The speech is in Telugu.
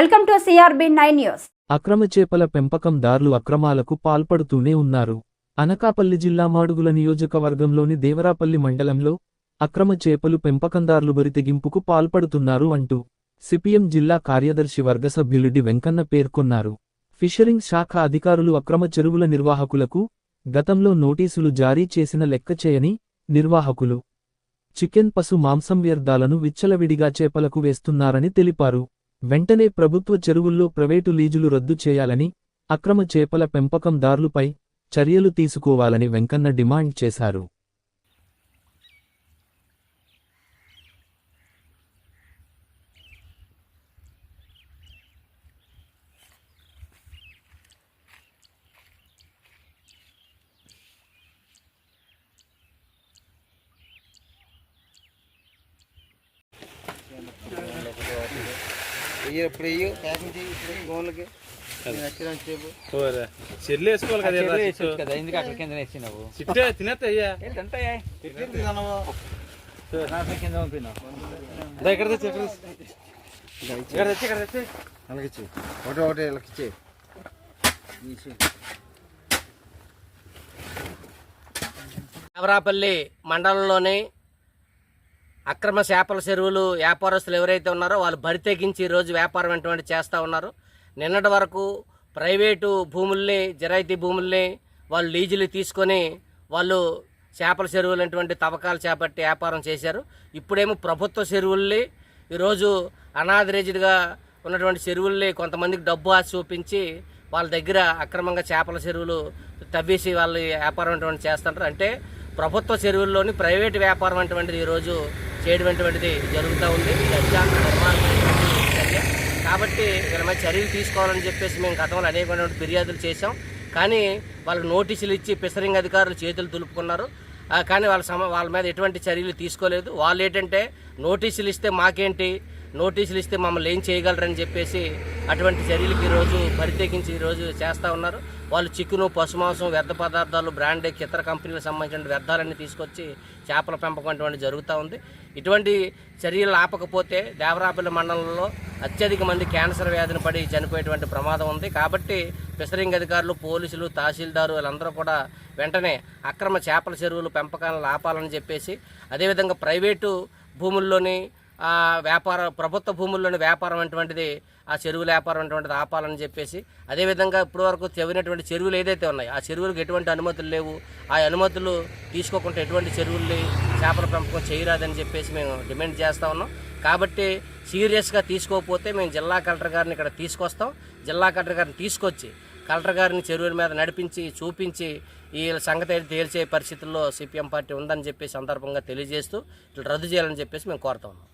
Welcome to CRB nine news. అక్రమ చేపల పెంపకందారులు అక్రమాలకు పాల్పడుతూనే ఉన్నారు. అనకాపల్లి జిల్లా మాడుగుల నియోజకవర్గంలోని దేవరాపల్లి మండలంలో అక్రమ చేపలు పెంపకందారులు బరితెగింపుకు పాల్పడుతున్నారు అంటూ సిపిఎం జిల్లా కార్యదర్శి వర్గ సభ్యులు వెంకన్న పేర్కొన్నారు. ఫిషరింగ్ శాఖ అధికారులు అక్రమ చెరువుల నిర్వాహకులకు గతంలో నోటీసులు జారీ చేసిన లెక్క చేయని నిర్వాహకులు. చికెన్ పశు మాంసం వ్యర్థాలను విచ్చలవిడిగా చేపలకు వేస్తున్నారని తెలిపారు. వెంటనే ప్రభుత్వ చెరువుల్లో ప్రైవేటు లీజులు రద్దు చేయాలని అక్రమ చేపల పెంపకందారులపై చర్యలు తీసుకోవాలని వెంకన్న డిమాండ్ చేశారు Yeah. ఇప్పుడు వెయ్యి ప్యాకింగ్ చేయి ఇప్పుడు గోన్లకి. నచ్చిన చెప్పు ఓరే చెల్లి వేసుకోవాలి కదా ఎందుకు అక్కడ కింద వేసినావు? చిట్టే ఇక్కడ తెచ్చి ఇక్కడ తెచ్చి. ఇక్కడ తెచ్చి ఇక్కడ తెచ్చి. అలాగిచ్చి. ఒకటి ఒకటి ఇలాకిచ్చి అవరాపల్లి మండలంలోని అక్రమ చేపల చెరువులు వ్యాపారస్తులు ఎవరైతే ఉన్నారో వాళ్ళు బరి తెగించి ఈరోజు వ్యాపారం అటువంటి చేస్తూ ఉన్నారు. నిన్నటి వరకు ప్రైవేటు భూముల్ని జరాయితీ భూముల్ని వాళ్ళు లీజులు తీసుకొని వాళ్ళు చేపల చెరువులు అటువంటి తవ్వకాలు చేపట్టి వ్యాపారం చేశారు. ఇప్పుడేమో ప్రభుత్వ చెరువుల్ని ఈరోజు అనాథరేజ్డ్గా ఉన్నటువంటి చెరువుల్ని కొంతమందికి డబ్బు ఆశ చూపించి వాళ్ళ దగ్గర అక్రమంగా చేపల చెరువులు తవ్వేసి వాళ్ళు వ్యాపారం అటువంటి చేస్తుంటారు. అంటే ప్రభుత్వ చెరువుల్లోని ప్రైవేట్ వ్యాపారం అటువంటిది ఈరోజు చేయడం జరుగుతూ ఉంది. ఇది చర్య. కాబట్టి వీళ్ళ మీద చర్యలు తీసుకోవాలని చెప్పేసి మేము గతంలో అనేకమైనటువంటి ఫిర్యాదులు చేశాం. కానీ వాళ్ళకి నోటీసులు ఇచ్చి ఫిషరింగ్ అధికారులు చేతులు దులుపుకున్నారు. కానీ వాళ్ళ సమ వాళ్ళ మీద ఎటువంటి చర్యలు తీసుకోలేదు. వాళ్ళు ఏంటంటే నోటీసులు ఇస్తే మాకేంటి? నోటీసులు ఇస్తే మమ్మల్ని ఏం చేయగలరని చెప్పేసి అటువంటి చర్యలకు ఈరోజు పరిత్యేకించి ఈరోజు చేస్తూ ఉన్నారు. వాళ్ళు చికెను పశుమాంసం వ్యర్థ పదార్థాలు బ్రాండెక్ ఇతర కంపెనీలకు సంబంధించిన వ్యర్థాలన్నీ తీసుకొచ్చి చేపల పెంపకం అటువంటి జరుగుతూ ఉంది. ఇటువంటి చర్యలు ఆపకపోతే దేవరాపల్లి మండలంలో అత్యధిక మంది క్యాన్సర్ వ్యాధిని పడి చనిపోయేటువంటి ప్రమాదం ఉంది. కాబట్టి ఫిషరింగ్ అధికారులు పోలీసులు తహసీల్దారు వీళ్ళందరూ కూడా వెంటనే అక్రమ చేపల చెరువులు పెంపకాలను ఆపాలని చెప్పేసి అదేవిధంగా ప్రైవేటు భూముల్లోని వ్యాపార ప్రభుత్వ భూముల్లోని వ్యాపారం అటువంటిది ఆ చెరువుల వ్యాపారం అటువంటిది ఆపాలని చెప్పేసి అదేవిధంగా ఇప్పటివరకు చెవినటువంటి చెరువులు ఏదైతే ఉన్నాయో ఆ చెరువులకు ఎటువంటి అనుమతులు లేవు. ఆ అనుమతులు తీసుకోకుండా ఎటువంటి చెరువుల్ని చేపల పెంపకం చేయరాదని చెప్పేసి మేము డిమాండ్ చేస్తూ ఉన్నాం. కాబట్టి సీరియస్గా తీసుకోకపోతే మేము జిల్లా కలెక్టర్ గారిని ఇక్కడ తీసుకొస్తాం. జిల్లా కలెక్టర్ గారిని తీసుకొచ్చి కలెక్టర్ గారిని చెరువుల మీద నడిపించి చూపించి ఈ సంగతి అయితే తేల్చే పరిస్థితుల్లో సిపిఎం పార్టీ ఉందని చెప్పి సందర్భంగా తెలియజేస్తూ ఇట్లా రద్దు చేయాలని చెప్పేసి మేము కోరుతా ఉన్నాం.